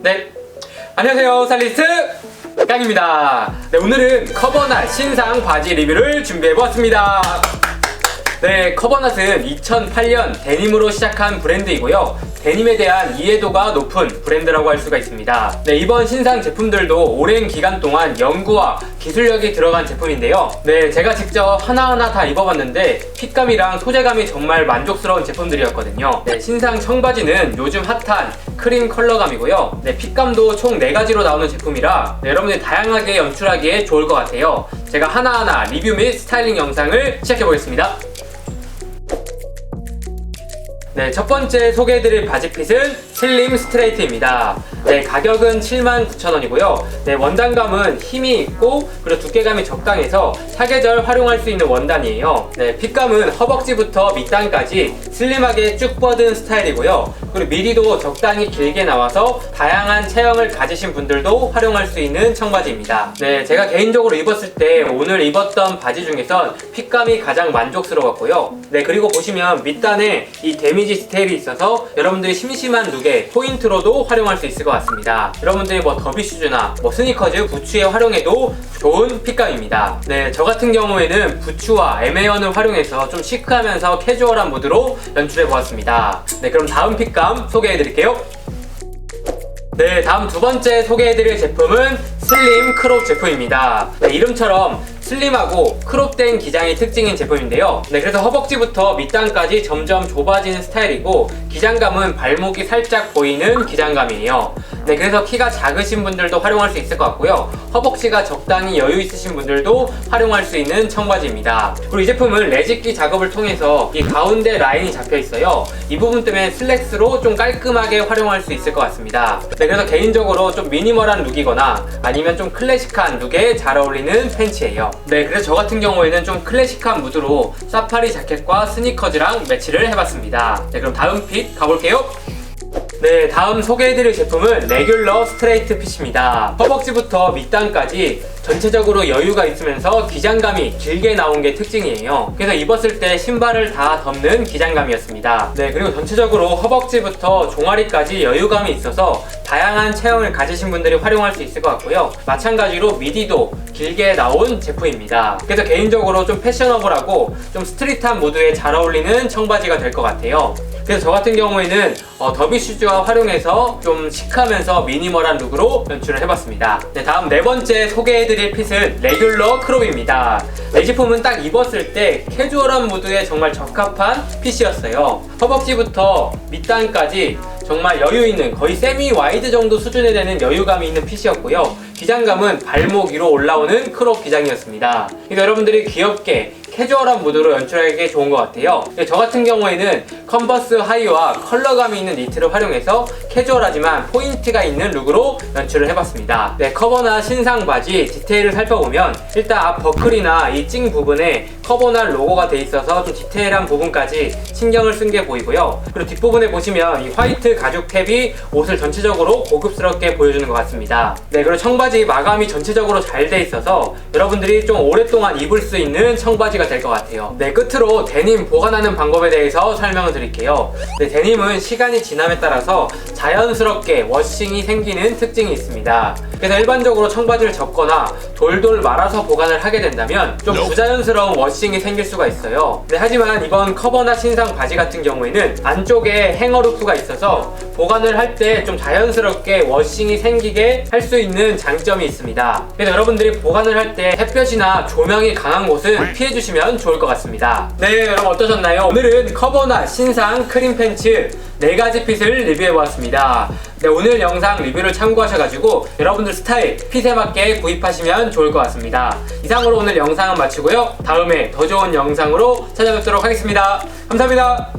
네. 안녕하세요. 살리스트 깡입니다. 네, 오늘은 커버낫 신상 바지 리뷰를 준비해보았습니다. 네, 커버낫은 2008년 데님으로 시작한 브랜드이고요. 데님에 대한 이해도가 높은 브랜드라고 할 수가 있습니다. 네, 이번 신상 제품들도 오랜 기간 동안 연구와 기술력이 들어간 제품인데요. 네, 제가 직접 하나하나 다 입어봤는데 핏감이랑 소재감이 정말 만족스러운 제품들이었거든요. 네, 신상 청바지는 요즘 핫한 크림 컬러감이고요. 네, 핏감도 총 4가지로 나오는 제품이라 네, 여러분들이 다양하게 연출하기에 좋을 것 같아요. 제가 하나하나 리뷰 및 스타일링 영상을 시작해보겠습니다. 네, 첫 번째 소개해드릴 바지핏은 슬림 스트레이트입니다. 네, 가격은 79,000원이고요. 네, 원단감은 힘이 있고, 그리고 두께감이 적당해서 사계절 활용할 수 있는 원단이에요. 네, 핏감은 허벅지부터 밑단까지 슬림하게 쭉 뻗은 스타일이고요. 그리고 미리도 적당히 길게 나와서 다양한 체형을 가지신 분들도 활용할 수 있는 청바지입니다. 네, 제가 개인적으로 입었을 때 오늘 입었던 바지 중에선 핏감이 가장 만족스러웠고요. 네, 그리고 보시면 밑단에 이 데미지 스테일이 있어서 여러분들이 심심한 룩에 포인트로도 활용할 수 있을 것 같습니다. 여러분들이 뭐 더비 슈즈나 뭐 스니커즈, 부츠에 활용해도 좋은 핏감입니다. 네, 저 같은 경우에는 부츠와 애매연을 활용해서 좀 시크하면서 캐주얼한 무드로 연출해 보았습니다. 네, 그럼 다음 핏감 소개해 드릴게요. 네, 다음 두 번째 소개해드릴 제품은 슬림 크롭 제품입니다. 네, 이름처럼 슬림하고 크롭된 기장이 특징인 제품인데요. 네, 그래서 허벅지부터 밑단까지 점점 좁아지는 스타일이고 기장감은 발목이 살짝 보이는 기장감이에요. 네, 그래서 키가 작으신 분들도 활용할 수 있을 것 같고요. 허벅지가 적당히 여유 있으신 분들도 활용할 수 있는 청바지입니다. 그리고 이 제품은 레짓기 작업을 통해서 이 가운데 라인이 잡혀 있어요. 이 부분 때문에 슬랙스로 좀 깔끔하게 활용할 수 있을 것 같습니다. 네, 그래서 개인적으로 좀 미니멀한 룩이거나 아니면 좀 클래식한 룩에 잘 어울리는 팬츠예요. 네, 그래서 저 같은 경우에는 좀 클래식한 무드로 사파리 자켓과 스니커즈랑 매치를 해봤습니다. 네, 그럼 다음 핏 가볼게요. 네, 다음 소개해드릴 제품은 레귤러 스트레이트 핏입니다. 허벅지부터 밑단까지 전체적으로 여유가 있으면서 기장감이 길게 나온 게 특징이에요. 그래서 입었을 때 신발을 다 덮는 기장감이었습니다. 네, 그리고 전체적으로 허벅지부터 종아리까지 여유감이 있어서 다양한 체형을 가지신 분들이 활용할 수 있을 것 같고요. 마찬가지로 미디도 길게 나온 제품입니다. 그래서 개인적으로 좀 패셔너블하고 좀 스트릿한 무드에 잘 어울리는 청바지가 될 것 같아요. 그래서 저 같은 경우에는 어, 더비 슈즈와 활용해서 좀 시크하면서 미니멀한 룩으로 연출을 해봤습니다. 네, 다음 네 번째 소개해드릴 핏은 레귤러 크롭입니다. 이 제품은 딱 입었을 때 캐주얼한 무드에 정말 적합한 핏이었어요. 허벅지부터 밑단까지 정말 여유 있는 거의 세미 와이드 정도 수준에 되는 여유감이 있는 핏이었고요. 기장감은 발목 위로 올라오는 크롭 기장이었습니다. 그러니까 여러분들이 귀엽게 캐주얼한 무드로 연출하기 좋은 것 같아요. 저 같은 경우에는 컨버스 하이와 컬러감이 있는 니트를 활용해서 캐주얼하지만 포인트가 있는 룩으로 연출을 해봤습니다. 네, 커버나 신상 바지 디테일을 살펴보면 일단 앞 버클이나 이 찡 부분에 커버나 로고가 돼 있어서 좀 디테일한 부분까지 신경을 쓴 게 보이고요. 그리고 뒷부분에 보시면 이 화이트 가죽 탭이 옷을 전체적으로 고급스럽게 보여주는 것 같습니다. 네, 그리고 청바지 마감이 전체적으로 잘 돼 있어서 여러분들이 좀 오랫동안 입을 수 있는 청바지가 될 것 같아요. 네, 끝으로 데님 보관하는 방법에 대해서 설명을 드릴게요. 네, 데님은 시간이 지남에 따라서 자연스럽게 워싱이 생기는 특징이 있습니다. 그래서 일반적으로 청바지를 접거나 돌돌 말아서 보관을 하게 된다면 좀 부자연스러운 워싱이 생길 수가 있어요. 네, 하지만 이번 커버나 신상 바지 같은 경우에는 안쪽에 행어 루프가 있어서 보관을 할 때 좀 자연스럽게 워싱이 생기게 할 수 있는 장점이 있습니다. 그래서 여러분들이 보관을 할 때 햇볕이나 조명이 강한 곳은 피해주시면 좋을 것 같습니다. 네, 여러분 어떠셨나요? 오늘은 커버나 신상 크림 팬츠 4가지 핏을 리뷰해보았습니다. 네, 오늘 영상 리뷰를 참고하셔가지고 여러분들 스타일, 핏에 맞게 구입하시면 좋을 것 같습니다. 이상으로 오늘 영상은 마치고요. 다음에 더 좋은 영상으로 찾아뵙도록 하겠습니다. 감사합니다.